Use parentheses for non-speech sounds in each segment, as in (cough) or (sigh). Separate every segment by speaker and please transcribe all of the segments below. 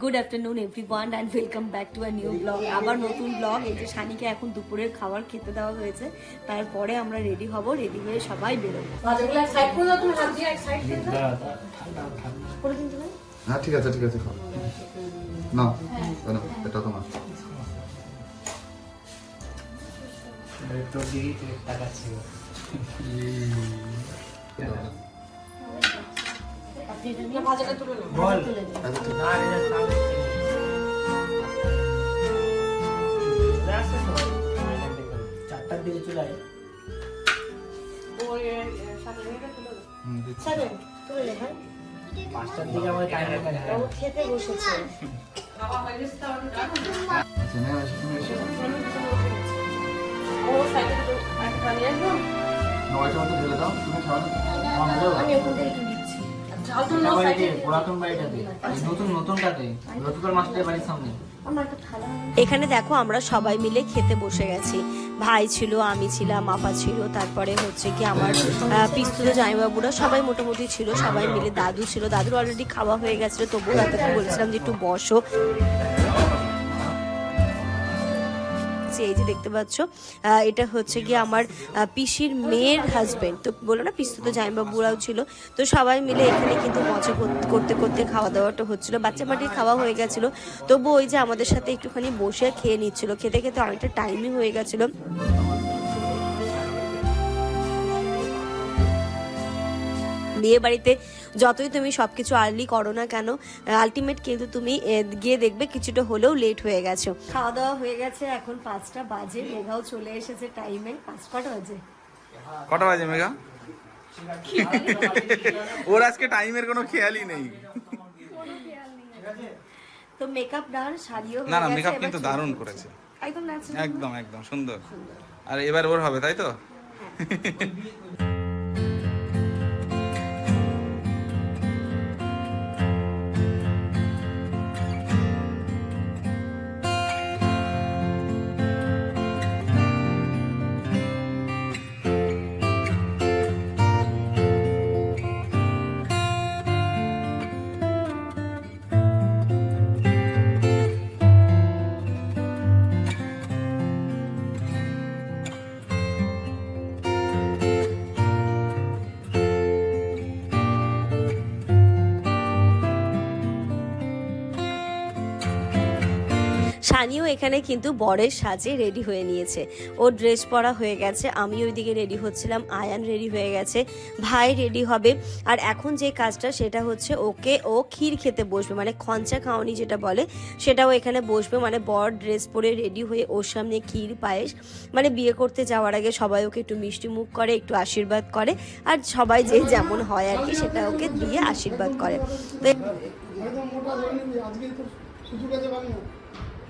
Speaker 1: Good afternoon everyone and welcome back to a new blog আবার নতুন blog এই যে শানিকে এখন দুপুরের খাবার খেতে দেওয়া হয়েছে তারপরে আমরা রেডি হব রেডি হয়ে সবাই বেরোবো। তো ভাই।
Speaker 2: হ্যাঁ ঠিক আছে ঠিক আছে খাও। না এটা তোমার।
Speaker 3: তুই টাকা ছিল। চারটার দিকে চলে
Speaker 1: হ্যাঁ?
Speaker 3: পাঁচটার দিকে
Speaker 1: খেতে বসেছে ও দুটো একটা বানিয়ে আসব?
Speaker 2: না ওইটা মতো ঢেলে দাও তুমি
Speaker 1: আমি থেকে থালা।
Speaker 4: এখানে দেখো আমরা সবাই মিলে খেতে বসে গেছি। ভাই ছিল আমি ছিলাম আপা ছিল তারপরে হচ্ছে কি আমার পিস্তুত জামাইবাবুরা সবাই মোটামুটি ছিল সবাই মিলে দাদু ছিল। দাদুর অলরেডি খাওয়া হয়ে গেছিল তবুও তাদেরকে বলছিলাম যে একটু বসো। যে এই যে দেখতে পাচ্ছ এটা হচ্ছে গিয়ে আমার পিসির মেয়ের হাজবেন্ড তো বলো না পিস্তুত জামাইবাবুরাও ছিল। তো সবাই মিলে এখানে কিন্তু মজা কর- করতে করতে খাওয়া দাওয়াটা হচ্ছিল। বাচ্চা মাটির খাওয়া হয়ে গেছিল। তবু ওই যে আমাদের সাথে একটুখানি বসে খেয়ে নিচ্ছিল। খেতে খেতে অনেকটা টাইমই হয়ে গেছিল। বিয়ে বাড়িতে যতই তুমি সব কিছু আর্লি করো না কেন আলটিমেট কিন্তু তুমি গিয়ে দেখবে কিছুটা হলেও লেট হয়ে গেছো। খাওয়া দাওয়া হয়ে গেছে এখন পাঁচটা বাজে মেঘাও চলে এসেছে টাইমে পাঁচ কটা বাজে?
Speaker 5: কটা বাজে মেঘা? ওর আজকে টাইমের কোনো খেয়ালই নেই।
Speaker 4: তো মেকআপ ডান শাড়িও
Speaker 5: না না মেকআপ কিন্তু দারুণ করেছে।
Speaker 4: একদম
Speaker 5: একদম একদম সুন্দর। আর এবার ওর হবে তাই তো?
Speaker 4: সানিও এখানে কিন্তু বরের সাজে রেডি হয়ে নিয়েছে। ও ড্রেস পরা হয়ে গেছে, আমি ওইদিকে রেডি হচ্ছিলাম, আয়ান রেডি হয়ে গেছে, ভাই রেডি হবে। আর এখন যে কাজটা, সেটা হচ্ছে ওকে ও ক্ষীর খেতে বসবে মানে খঞ্চা খাওয়ানি যেটা বলে, সেটাও এখানে বসবে। মানে বর ড্রেস পরে রেডি হয়ে ওর সামনে ক্ষীর, পায়েস মানে বিয়ে করতে যাওয়ার আগে সবাই ওকে একটু মিষ্টি মুখ করে, একটু আশীর্বাদ করে, আর সবাই যে যেমন হয় আর কি, সেটা ওকে দিয়ে আশীর্বাদ করে। তো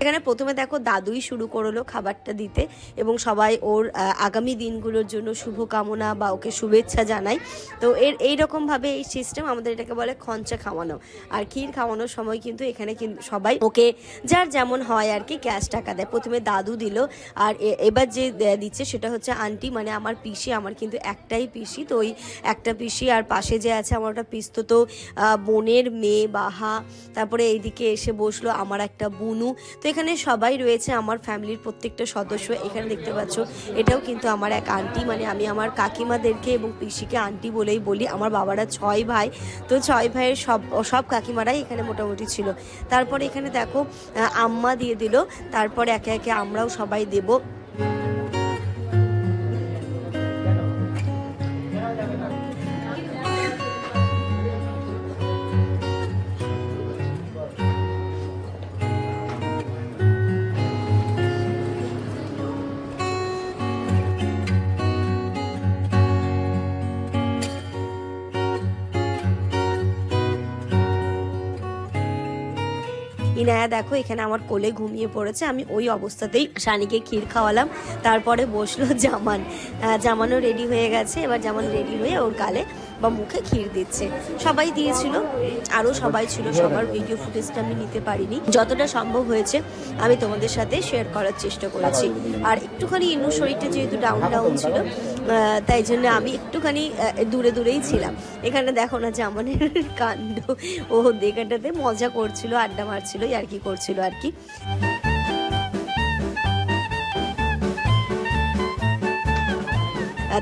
Speaker 4: এখানে প্রথমে দেখো দাদুই শুরু করল খাবারটা দিতে এবং সবাই ওর আগামী দিনগুলোর জন্য শুভকামনা বা ওকে শুভেচ্ছা জানাই। তো এর এইরকম ভাবে এই সিস্টেম আমাদের এটাকে বলে খঞ্চা খাওয়ানো। আর ক্ষীর খাওয়ানোর সময় কিন্তু এখানে কিন্তু সবাই ওকে যার যেমন হয় আর কি ক্যাশ টাকা দেয়। প্রথমে দাদু দিল আর এবার যে দিচ্ছে সেটা হচ্ছে আন্টি। মানে আমার পিসি, আমার কিন্তু একটাই পিসি। তো ওই একটা পিসি আর পাশে যে আছে আমার ওটা পিস্তো তো বোনের মেয়ে বাহা। তারপরে এইদিকে এসে বসল আমার একটা বুনু। তো এখানে সবাই রয়েছে, আমার ফ্যামিলির প্রত্যেকটা সদস্য এখানে দেখতে পাচ্ছ। এটাও কিন্তু আমার এক আন্টি মানে আমি আমার কাকিমাদেরকে এবং পিসিকে আন্টি বলেই বলি, আমার বাবারা ছয় ভাই। তো ছয় ভাইয়ের সব সব কাকিমারাই এখানে মোটামুটি ছিল। তারপর এখানে দেখো আম্মা দিয়ে দিল, তারপর একে একে আমরাও সবাই দেবো। ইনায়া দেখো, এখানে আমার কোলে ঘুমিয়ে পড়েছে। আমি ওই অবস্থাতেই শানিকে ক্ষীর খাওয়ালাম। তারপরে বসল জামান। জামানও রেডি হয়ে গেছে। এবার জামান রেডি হয়ে ওর গালে বা মুখে ক্ষীর দিচ্ছে। সবাই দিয়েছিল। আরও সবাই ছিল। সবার ভিডিও ফুটেজটা আমি নিতে পারিনি। যতটা সম্ভব হয়েছে, আমি তোমাদের সাথে শেয়ার করার চেষ্টা করেছি। আর একটুখানি ইনু শরীরটা যেহেতু ডাউন ডাউন ছিল তাই জন্য আমি একটুখানি দূরে দূরেই ছিলাম। এখানে দেখো না জামানের (laughs) কাণ্ড। ও দেখাটাতে মজা করছিল, আড্ডা মারছিল আর কি করছিল আর কি।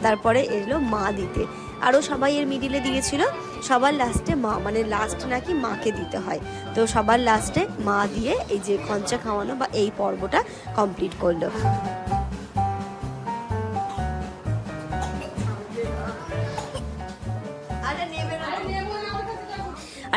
Speaker 4: তারপরে এলো মা দিতে। আরও সবাই এর মিডিলে দিয়েছিল, সবার লাস্টে মা মানে লাস্ট নাকি মাকে দিতে হয়। তো সবার লাস্টে মা দিয়ে এই যে খঞ্চা খাওয়ানো বা এই পর্বটা কমপ্লিট করল।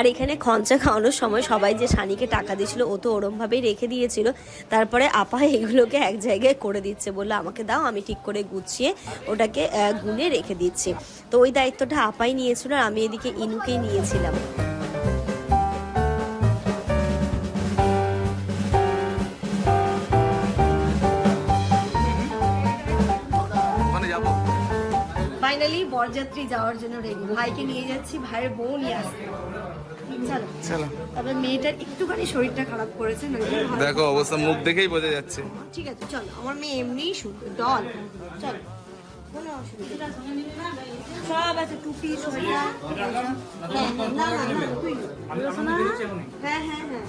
Speaker 4: আর এখানে খঞ্চা খাওয়ানোর সময় সবাই যে সানিকে টাকা দিয়েছিল ও তো ওরমভাবেই রেখে দিয়েছিল। তারপরে আপা এগুলোকে এক জায়গায় করে দিচ্ছে বলল আমাকে দাও আমি ঠিক করে গুছিয়ে ওটাকে গুনে রেখে দিচ্ছি। তো ওই দায়িত্বটা আপাই নিয়েছিল আর আমি এদিকে ইনুকেই নিয়েছিলাম।
Speaker 1: ফাইনালি বরযাত্রী যাওয়ার জন্য রেডি ভাইকে নিয়ে যাচ্ছি ভাইয়ের বউ নিয়ে আসতে। চলো।
Speaker 5: চলো।
Speaker 1: তবে মেয়েটার একটুখানি শরীরটা খারাপ করেছে নইলে
Speaker 5: দেখো অবস্থা মুখ দেখেই বোঝা যাচ্ছে।
Speaker 1: ঠিক আছে চলো। আমার মেয়ে এমনিই সুন্দর ডল চলো। কোনো অসুবিধা সব আছে টুপি হ্যাঁ, হ্যাঁ, না না না তুই হ্যাঁ হ্যাঁ হ্যাঁ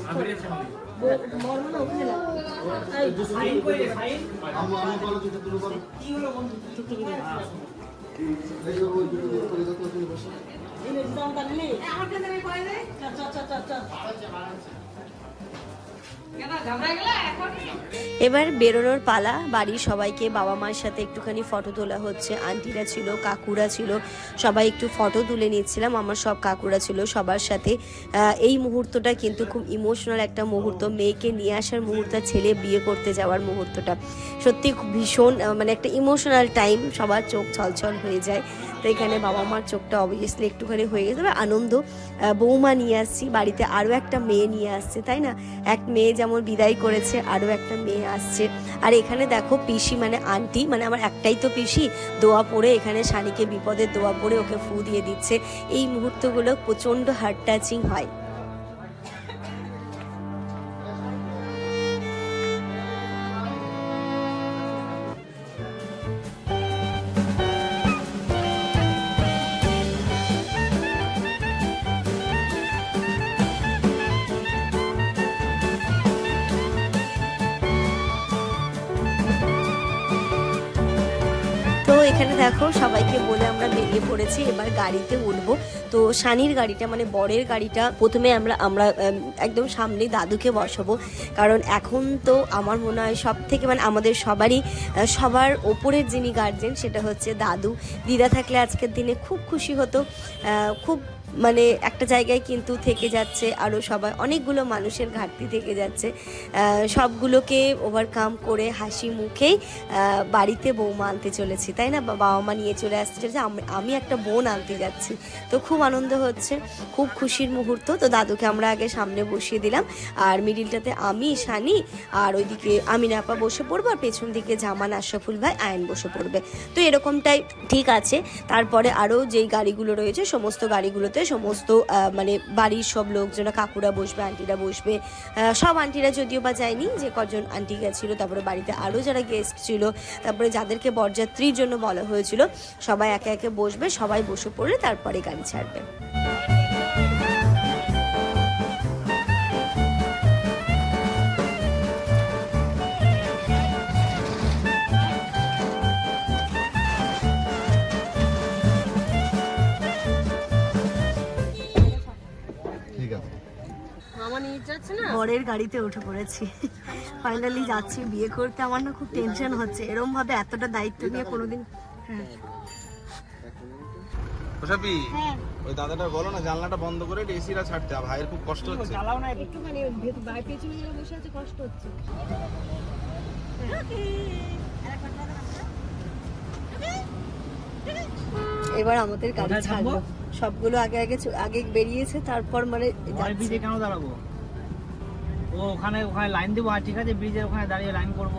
Speaker 4: এবার বেরোনোর পালা বাড়ির সবাইকে বাবা মার সাথে একটুখানি ফটো তোলা হচ্ছে আন্টিরা ছিল কাকুরা ছিল সবাই একটু ফটো তুলে নিচ্ছিলাম আমার সব কাকুরা ছিল সবার সাথে। এই মুহূর্তটা কিন্তু খুব ইমোশনাল একটা মুহূর্ত মেয়েকে নিয়ে আসার মুহূর্ত ছেলে বিয়ে করতে যাওয়ার মুহূর্তটা। সত্যি খুব ভীষণ মানে একটা ইমোশনাল টাইম সবার চোখ ছলছল হয়ে যায়। তো এখানে বাবা মার চোখটা অবভিয়াসলি একটুখানি হয়ে গেছে। তবে আনন্দ বৌমা নিয়ে আসছি, বাড়িতে আরও একটা মেয়ে নিয়ে আসছে, তাই না? এক মেয়ে যেমন বিদায় করেছে, আরও একটা মেয়ে আসছে। আর এখানে দেখো পিসি মানে আন্টি মানে আমার একটাই তো পিসি, দোয়া পড়ে এখানে শানিকে বিপদের দোয়া পড়ে ওকে ফু দিয়ে দিচ্ছে। এই মুহূর্তগুলো প্রচণ্ড হার্ট টাচিং হয়। সবাইকে বলে আমরা বেরিয়ে পড়েছি, এবার গাড়িতে উঠবো। তো সানির গাড়িটা মানে বরের গাড়িটা, প্রথমে আমরা আমরা একদম সামনে দাদুকে বসাবো। কারণ এখন তো আমার মনে হয় সব থেকে মানে আমাদের সবারই সবার ওপরের যিনি গার্জেন সেটা হচ্ছে দাদু। দিদা থাকলে আজকের দিনে খুব খুশি হতো। খুব মানে একটা জায়গায় কিন্তু থেকে যাচ্ছে আরও সবাই, অনেকগুলো মানুষের ঘাটতি থেকে যাচ্ছে। সবগুলোকে ওভারকাম করে হাসি মুখেই বাড়িতে বৌমা আনতে চলেছি, তাই না? বাবা মা নিয়ে চলে আসতে চলেছে, আমি একটা বোন আনতে যাচ্ছি। তো খুব আনন্দ হচ্ছে, খুব খুশির মুহূর্ত। তো দাদুকে আমরা আগে সামনে বসিয়ে দিলাম, আর মিডিলটাতে আমি সানি আর ওইদিকে আমিনা আপা বসে পড়ব, আর পেছন দিকে জামান, আশরাফুল ভাই, আয়ন বসে পড়বে। তো এরকমটাই ঠিক আছে। তারপরে আরও যেই গাড়িগুলো রয়েছে, সমস্ত গাড়িগুলোতে সমস্ত মানে বাড়ির সব লোকজন, কাকুরা বসবে, আন্টিরা বসবে সব আন্টিরা যদিও বা যায়নি, যে কজন আন্টি গেছিল, তারপরে বাড়িতে আরও যারা গেস্ট ছিল, তারপরে যাদেরকে বরযাত্রীর জন্য বলা হয়েছিল, সবাই একে একে বসবে, সবাই বসে পড়লে তারপরে গাড়ি ছাড়বে।
Speaker 1: বরের গাড়িতে উঠে পড়েছি। ফাইনালি যাচ্ছি বিয়ে করতে। আমার না খুব টেনশন হচ্ছে। এরম ভাবে এতটা দায়িত্ব নিয়ে কোনোদিন হ্যাঁ।
Speaker 5: ওসাপি ওই দাদাটা বলো না জানলাটা বন্ধ করে এসিটা ছাড়তে। ভাইয়ের খুব কষ্ট হচ্ছে।
Speaker 1: একটুখানি। বাইরে পেছনে গেলে বসে আছে কষ্ট হচ্ছে। এবার আমাদের গাড়ি ছাড়লো। সবগুলো আগে আগে আগে বেরিয়েছে তারপর মানে
Speaker 3: কেন দাঁড়াবো? ও ওখানে ওখানে লাইন দেবো আর ঠিক আছে ব্রিজের ওখানে দাঁড়িয়ে লাইন করব।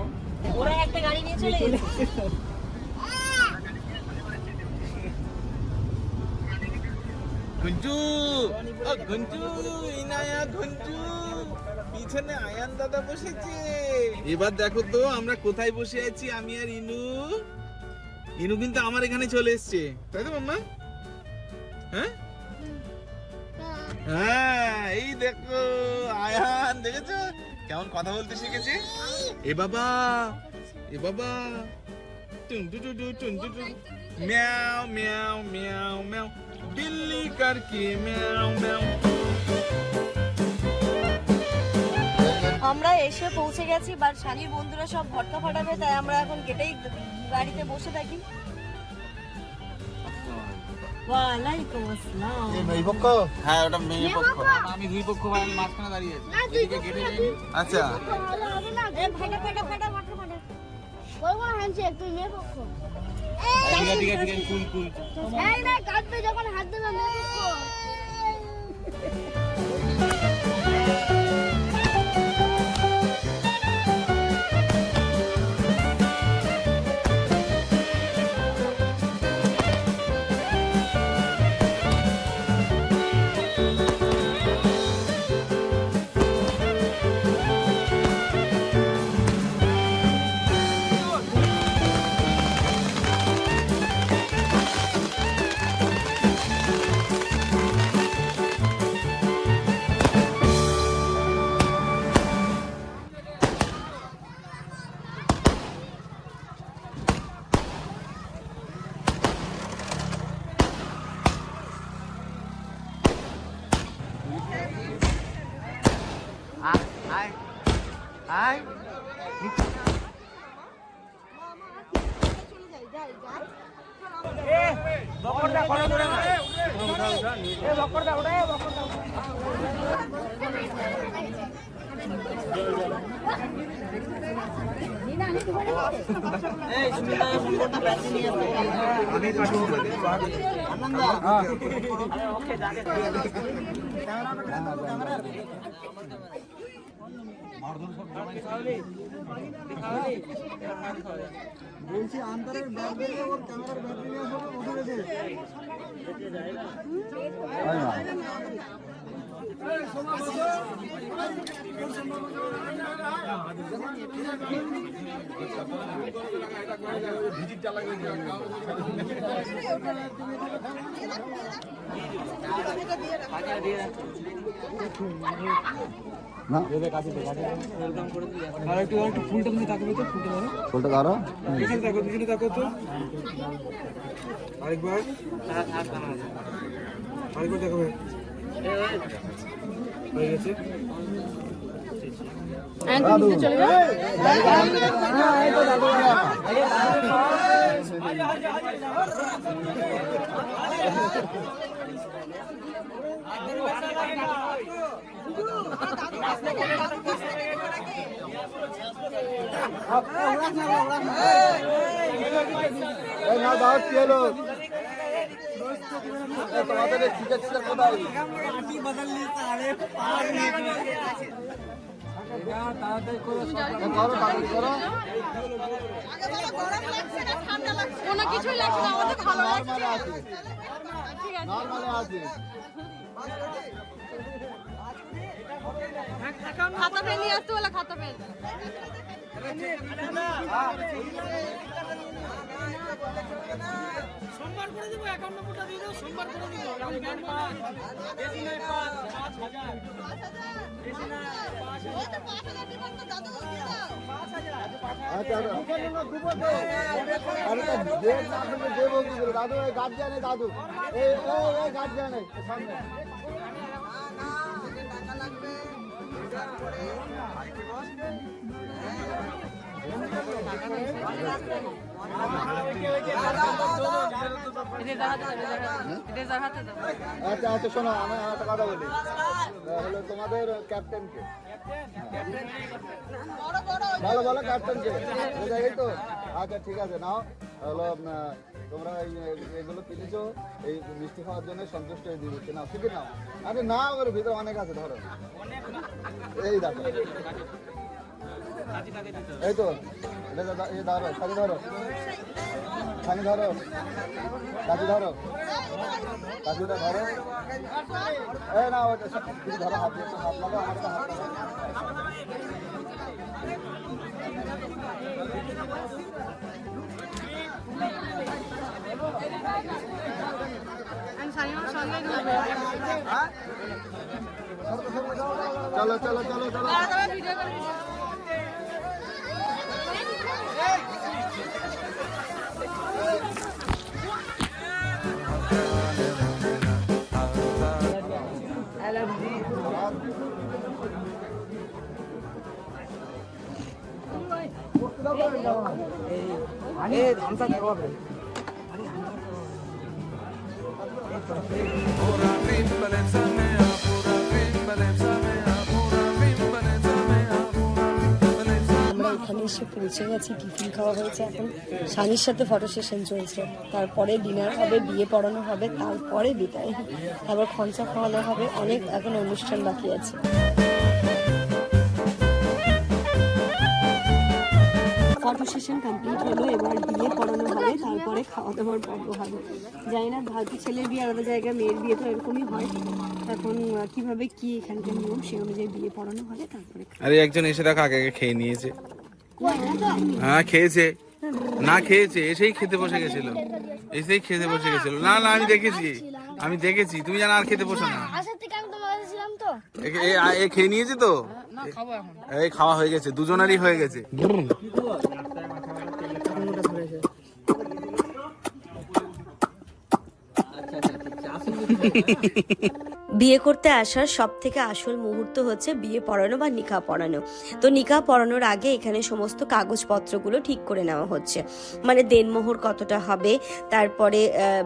Speaker 1: ওরা একটা গাড়ি নিয়ে চলে গেছে।
Speaker 5: ঘুঞ্চু! ও ঘুঞ্চু ইনায়া ঘুঞ্চু। পিছনে আয়ান দাদা বসেছে। এবার দেখো তো আমরা কোথায় বসে আছি আমি আর ইনু। ইনু কিন্তু আমার এখানে চলে এসেছে। তাই তো মাম্মা? হ্যাঁ? হ্যাঁ এই দেখো, আয়ান, দেখেছ? কেমন কথা বলতে শিখেছি? এ বাবা এ বাবা। টুনটু টুটু টুনটু টু টু মিয়াও মিয়াও মিয়াও মিয়াও। কার কারকি, মিয়াও মিয়াও।
Speaker 4: আমরা এসে পৌঁছে গেছি, বাট শালির বন্ধুরা সব ভটকা ফাটাবে, তাই আমরা এখন গেটেই বাড়িতে বসে থাকি। ওয়ালাইকুম আসসালাম।
Speaker 2: এই পক্ষ?
Speaker 5: হ্যাঁ ওটা মেয়ে পক্ষ। আমি দুই পক্ষ ভাই আমি মাঝখানে দাঁড়িয়ে আছি। এদিকে গেটে যাইনি আচ্ছা।
Speaker 1: ফাটা ফাটা ফাটা ফাটা ফাটা
Speaker 6: ওই হ্যান্ডশেক তুই মেয়ে পক্ষ।
Speaker 5: ঠিক আছে ঠিক আছে কুল কুল।
Speaker 6: এই না কাঁদবে যখন হাত দেবে মেয়ে পক্ষ।
Speaker 7: বলছি আন্তরের ব্যাগ দিয়ে ওর ক্যামেরার ব্যাটারি নিয়ে আসো উঠে গেছে একটু একটু ফুলটা তুমি তাকাবে তো ফুলটা ধরো আরেকবার আরেকবার তাকাবে হয়ে গেছে
Speaker 2: না দাও এই তোমাদের চিকেন চিকেন কোথায়? করো তাড়াতাড়ি করো।
Speaker 6: কোনো কিছুই লাগছে না আমাদের ভালো লাগছে।
Speaker 2: নর্মালে আছে।
Speaker 6: খাতা পেন নিয়ে আসতে বলে খাতা পেন।
Speaker 3: সোমবার করে দেবো অ্যাকাউন্ট নম্বরটা দিয়ে দাও সোমবার করে দেবো। আমি ব্যাংক পাঁচ বেশি নয় পাঁচ পাঁচ হাজার। বেশি নয় পাঁচ হাজার। পাঁচ হাজার
Speaker 2: আরে তো যে না তুমি যে বলতেছিল দাদু জানে দাদু এই জানে সামনে আচ্ছা আচ্ছা শোনো, আমি একটা কথা বলি। হলো তোমাদের ক্যাপ্টেনকে। বলো বলো, ক্যাপ্টেনকে। বোঝা তো? আচ্ছা ঠিক আছে, নাও। হলো তোমরা এগুলো কিনেছো এই মিষ্টি খাওয়ার জন্য সন্তুষ্ট হয়ে দিয়ে দিচ্ছে নাও ঠিক নাও। আরে না, ওর ভিতরে অনেক আছে, ধরো। এই দেখো। এই তো এই ধরো সানি ধরো। সানি ধরো। কাজু ধরো। কাজুটা ধরো। এই না ওটা ধরো, হাত হাত লাগাও আমার হাত চলো চলো চলো চলো
Speaker 4: আমরা পৌঁছে গেছি, টিফিন খাওয়া হয়েছে এখন। স্বামীর সাথে ফটো সেশন চলছে। তারপরে ডিনার হবে, বিয়ে পড়ানো হবে, তারপরে বিদায়। তারপর খঞ্চা খাওয়ানো হবে, অনেক এখন অনুষ্ঠান বাকি আছে। ফটো সেশন কমপ্লিট হলো, এবার বিয়ে পড়ানো হবে, তারপরে খাওয়া দাওয়ার পর্ব হবে। জানি না ভারতীয় ছেলের বিয়ে আলাদা জায়গায় মেয়ের বিয়ে তো এরকমই হয়। এখন কীভাবে কি এখানকার নিয়ম সেই অনুযায়ী বিয়ে পড়ানো হবে, তারপরে
Speaker 5: আরে একজন এসে দেখো, আগে আগে খেয়ে নিয়েছে। হ্যাঁ খেয়েছে। না খেয়েছে এসেই খেতে বসে গেছিল। এসেই খেতে বসে গেছিল। না না আমি দেখেছি। আমি দেখেছি। তুমি জানো আর খেতে বসো না। এ খেয়ে নিয়েছে তো? এই খাওয়া হয়ে গেছে। দুজনেরই হয়ে গেছে।
Speaker 4: বিয়ে করতে আসার সব থেকে আসল মুহূর্ত হচ্ছে বিয়ে পড়ানো বা নিকা পড়ানো। তো নিকা পড়ানোর আগে এখানে সমস্ত কাগজপত্রগুলো ঠিক করে নেওয়া হচ্ছে। মানে দেনমোহর কতটা হবে, তারপরে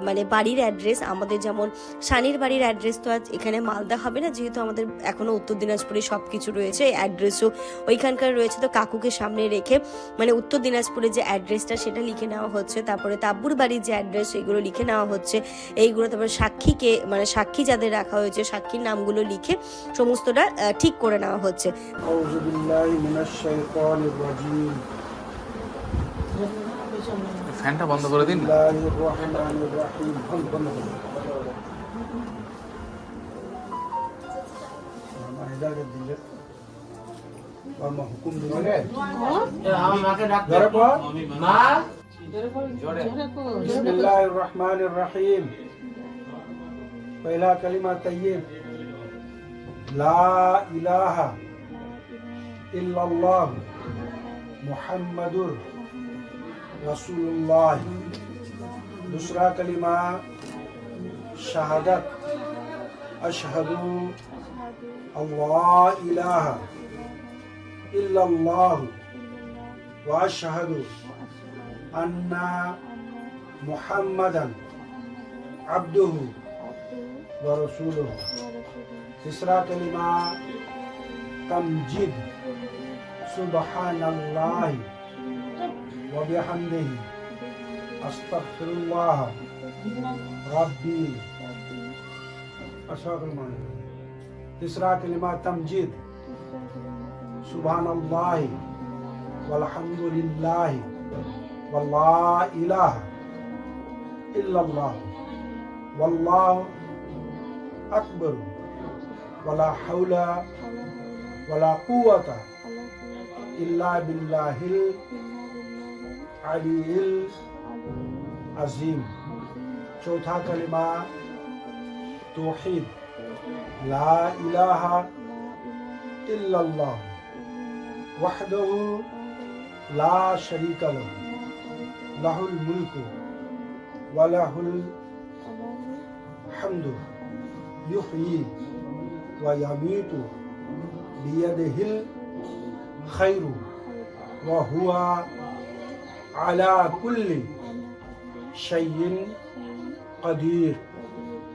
Speaker 4: মানে বাড়ির অ্যাড্রেস, আমাদের যেমন শানির বাড়ির অ্যাড্রেস তো আজ এখানে মালদা হবে না, যেহেতু আমাদের এখনও উত্তর দিনাজপুরে সব কিছু রয়েছে অ্যাড্রেসও ওইখানকার রয়েছে। তো কাকুকে সামনে রেখে মানে উত্তর দিনাজপুরে যে অ্যাড্রেসটা সেটা লিখে নেওয়া হচ্ছে, তারপরে তাব্বুর বাড়ির যে অ্যাড্রেস, এগুলো লিখে নেওয়া হচ্ছে। এইগুলো তারপরে সাক্ষীকে মানে সাক্ষী যাদের রাখা হয়েছে সাক্ষীর নামগুলো লিখে সমস্তটা ঠিক করে নেওয়া হচ্ছে।
Speaker 5: ফ্যানটা বন্ধ করে দিন
Speaker 7: पहला कलिमा तय्यब ला इलाहा इल्लल्लाह मुहम्मदुर रसूलुल्लाह दूसरा कलिमा शहादत अशहदु अल्लाह इलाहा इल्लल्लाह व अशहदु अन्ना मुहम्मदन ورسوله. تسرى كلمة تمجد. سبحان الله وبحمده. أستغفر الله ربي. أشهد أن تسرى كلمة تمجيد سبحان الله والحمد لله والله إله إلا الله. والله أكبر. ولا حول ولا قوة إلا بالله العلي العظيم. چوتھا کلمہ توحید. لا الہ إلا اللہ وحده لا شريك له. له الملك وله الحمد. يحيي ويميت بيده الخير وهو على كل شيء قدير.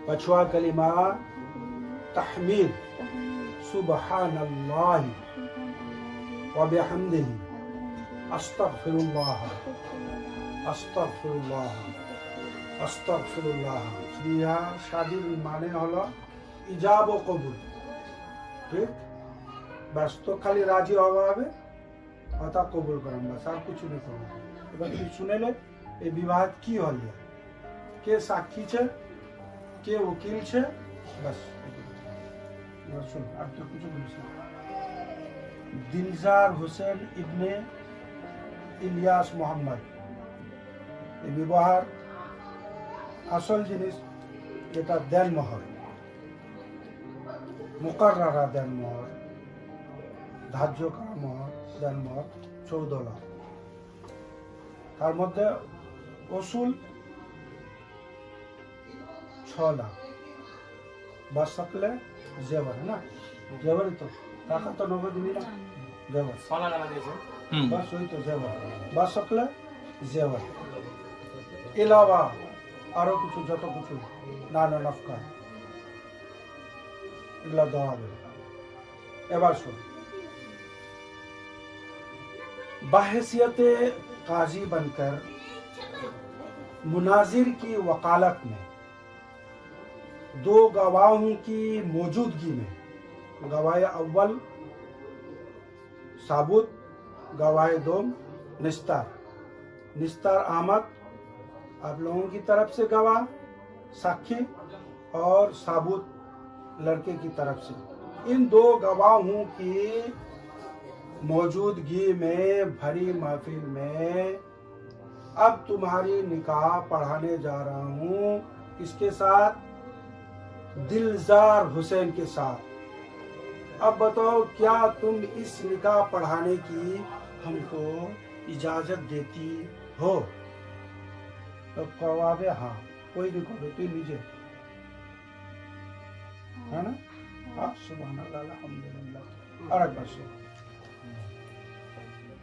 Speaker 7: بچوا كلمة تحميد سبحان الله. وبحمده. أستغفر الله. أستغفر الله. আস্তফুল্লাহ বিহা শাদির মানে হলো ইজাব ও কবুল। ঠিক? ব্যস্ত তো খালি রাজি হওয়া হবে অর্থাৎ কবুল করেন বাস, আর কিছু নেই করব এবার তুই শুনেলে এই বিবাহ কি হলে? কে সাক্ষীছে কে উকিল ছে? বাস শুন, আর তো কিছু বলিস না। দিলজার হোসেন ইবনে ইলিয়াস মোহাম্মদ। এই বিবাহ আসল জিনিস যেটা দেনমোহর মোকাররা দেনমোহর ধার্য করা দেন মহর চৌদলা। তার মধ্যে অসুল ছ লাখ বা সকলে জেবর না? জেবরই তো টাকা তো নগদ নিলাম জেবর।
Speaker 5: বাস
Speaker 7: ওই তো জেবর। বা সকলে জেবর। এলাবা এলাওয়া আরো কিছু যত কিছু নানা নফকা এগুলা দেওয়া হবে এবার শুন बाहसियत काजी बनकर मुनाजिर की वकालत में दो गवाहों की मौजूदगी में गवाह अव्वल साबुत गवाह दोम निस्तार निस्तार आमद आप लोगों की तरफ़ से गवाह साक्षी और साबुत लड़के की तरफ़ से। इन दो गवाहों की मौजूदगी में, भरी महफिल में अब तुम्हारी निकाह पढ़ाने जा रहा हूँ। किसके साथ दिलजार हुसैन के साथ। अब बताओ, क्या तुम इस निकाह पढ़ाने की हमको इजाज़त देती हो? কওয়াবে হা তৈরি করবে তুই নিজে হ্যাঁ না আলহামদুলিল্লাহ আরেকবার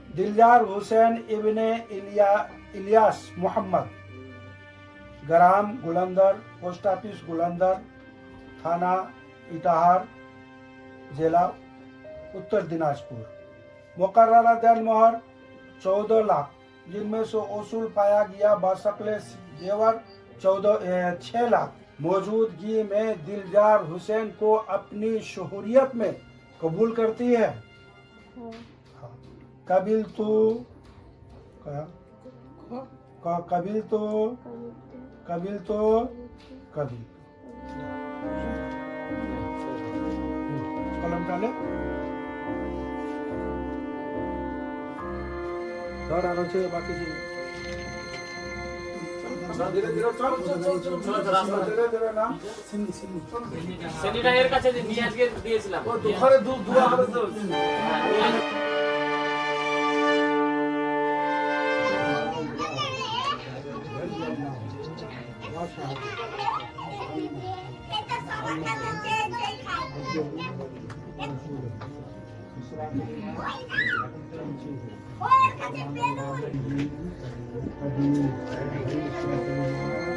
Speaker 7: দিলদার হোসেন ইবনে ইলিয়া ইলিয়াস মোহাম্মদ গ্রাম গোলন্দর পোস্ট অফিস গোলন্দর থানা ইটাহার জেলা উত্তর দিনাজপুর মোকাররা দেনমোহর চৌদ্দ লাখ जिनमें से उसूल पाया गया बासकले जेवर चौदह छह लाख। मौजूदगी में दिलजार हुसैन को अपनी शहूरियत में कबूल करती है। हाँ। कबिल तो कबिल तो? कबिल तो? कबिल। कलम डाले। ধর আর হচ্ছে বাকি যে ধীরে ধীরে চল ধীরে ধীরে না।
Speaker 3: সেটিটা এর কাছে যে নিয়ে আজকে দিয়েছিলাম।
Speaker 7: ঘরে দু দুয়া হবে তো
Speaker 3: চলো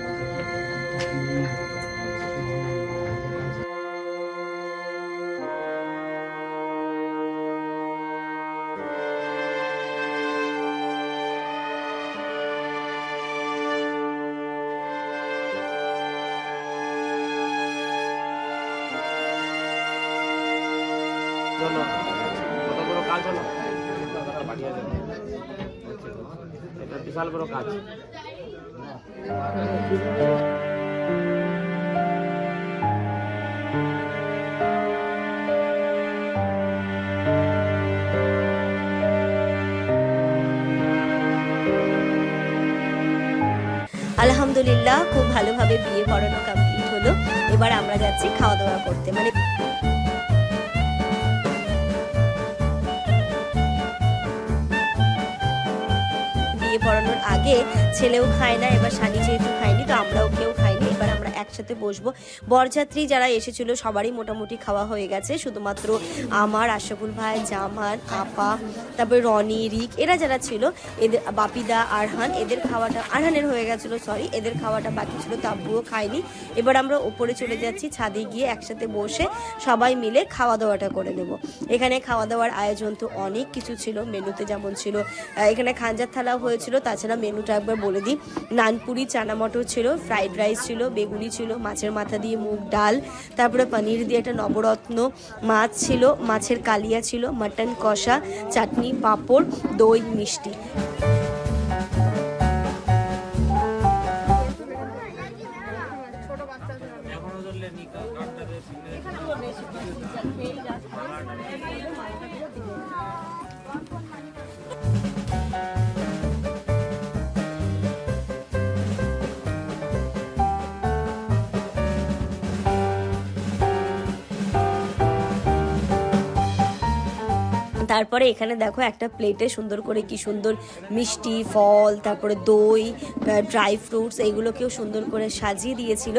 Speaker 3: বিশাল বড় কাজ।
Speaker 4: আলহামদুলিল্লাহ, খুব ভালোভাবে বিয়ে পড়ানো কমপ্লিট হলো। এবার আমরা যাচ্ছি খাওয়া দাওয়া করতে। মানে পড়ানোর আগে ছেলেও খায় না, এবার শানি যেহেতু খায়নি, তো আমরাও কেউ খাইনি, এবার আমরা একসাথে বসবো। বরযাত্রী যারা এসেছিল, সবারই মোটামুটি খাওয়া হয়ে গেছে, শুধুমাত্র আমার আশাকুল ভাই, জামান, আপা তারপরে রনি, রিক, এরা যারা ছিল, এদের বাপিদা, আরহান, এদের খাওয়াটা, আরহানের হয়ে গেছিল সরি এদের খাওয়াটা বাকি ছিল, তাব্বুও খায়নি। এবার আমরা ওপরে চলে যাচ্ছি, ছাদে গিয়ে একসাথে বসে সবাই মিলে খাওয়া দাওয়াটা করে নেব। এখানে খাওয়া দাওয়ার আয়োজন তো অনেক কিছু ছিল, মেনুতে যেমন ছিল এখানে খাঞ্জার থালাও হয়েছিল, তাছাড়া মেনুটা একবার বলে দিই, নানপুরি চানা মটর ছিল ফ্রাইড রাইস ছিল, বেগুনি ছিল, মাছের মাথা দিয়ে মুগ ডাল, তারপরে পনির দিয়ে একটা নবরত্ন, মাছ ছিল, মাছের কালিয়া ছিল মাটন কষা, চাটনি পাঁপড় দই মিষ্টি। তারপরে এখানে দেখো একটা প্লেটে সুন্দর করে কি সুন্দর মিষ্টি, ফল, তারপরে দই ড্রাই ফ্রুটস এইগুলোকেও সুন্দর করে সাজিয়ে দিয়েছিল।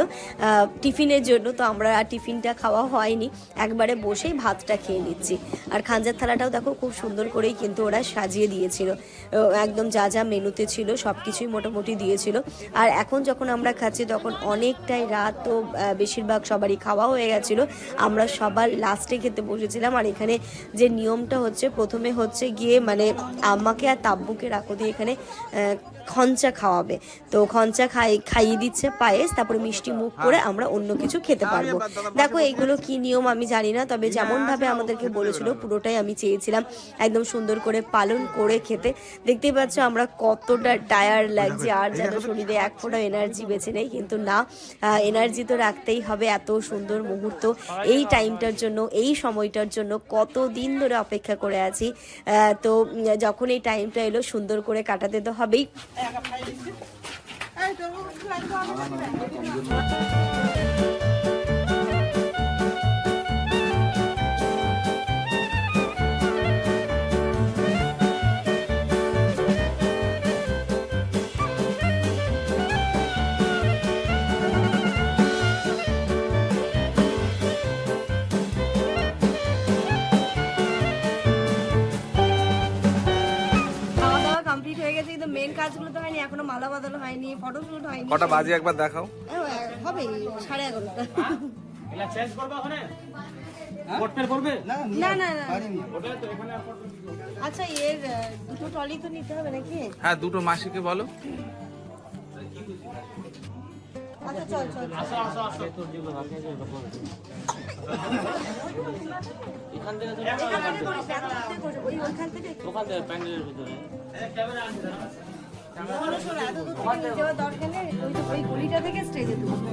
Speaker 4: টিফিনের জন্য তো আমরা আর টিফিনটা খাওয়া হয়নি। একবারে বসেই ভাতটা খেয়ে নিচ্ছি। আর খাঞ্জার থালাটাও দেখো খুব সুন্দর করেই কিন্তু ওরা সাজিয়ে দিয়েছিল। একদম যা যা মেনুতে ছিল সব কিছুই মোটামুটি দিয়েছিল। আর এখন যখন আমরা খাচ্ছি তখন অনেকটাই রাত তো বেশিরভাগ সবারই খাওয়া হয়ে গেছিল। আমরা সবার লাস্টে খেতে বসেছিলাম। আর এখানে যে নিয়মটা হচ্ছে প্রথমে হচ্ছে গিয়ে মানে আম্মাকে আর তাব্বুকে রাখো দিয়ে এখানে খঞ্চা খাওয়াবে। তো খঞ্চা খাই খাইয়ে দিচ্ছে পায়েস তারপরে মিষ্টি মুখ করে আমরা অন্য কিছু খেতে পারব। দেখো এইগুলো কি নিয়ম আমি জানি না তবে যেমন ভাবে আমাদেরকে বলেছিল পুরোটাই আমি চেয়েছিলাম একদম সুন্দর করে পালন করে খেতে। দেখতেই পাচ্ছ আমরা কতটা টায়ার লাগছে আর যেন শরীরে এক ফোঁটা এনার্জি বেছে নেই কিন্তু না এনার্জি তো রাখতেই হবে এত সুন্দর মুহূর্ত। এই টাইমটার জন্য এই সময়টার জন্য কত দিন ধরে অপেক্ষা করে আছি। আহ, তো যখন এই টাইমটা এলো সুন্দর করে কাটাতে তো হবেই। খাওয়া
Speaker 5: কটা বাজে একবার দেখাও।
Speaker 4: হবে সাড়ে এগারোটা।
Speaker 3: এলা চেঞ্জ করবে ওখানে? কোট পের করবে?
Speaker 4: না না না আচ্ছা এর দুটো তো নিতে হবে নাকি?
Speaker 5: হ্যাঁ দুটো মাসিকে বলো।
Speaker 4: আচ্ছা চল চল
Speaker 3: আসো আসো আসো। তোর যেগুলো রাখে এখান থেকে
Speaker 4: থেকে ওইখান
Speaker 3: প্যান্ডেলের ভিতরে।
Speaker 4: শোনো, এত দূর থেকে নিয়ে যাওয়ার দরকার নেই ওই গলিটা থেকে স্টেজে তুলবো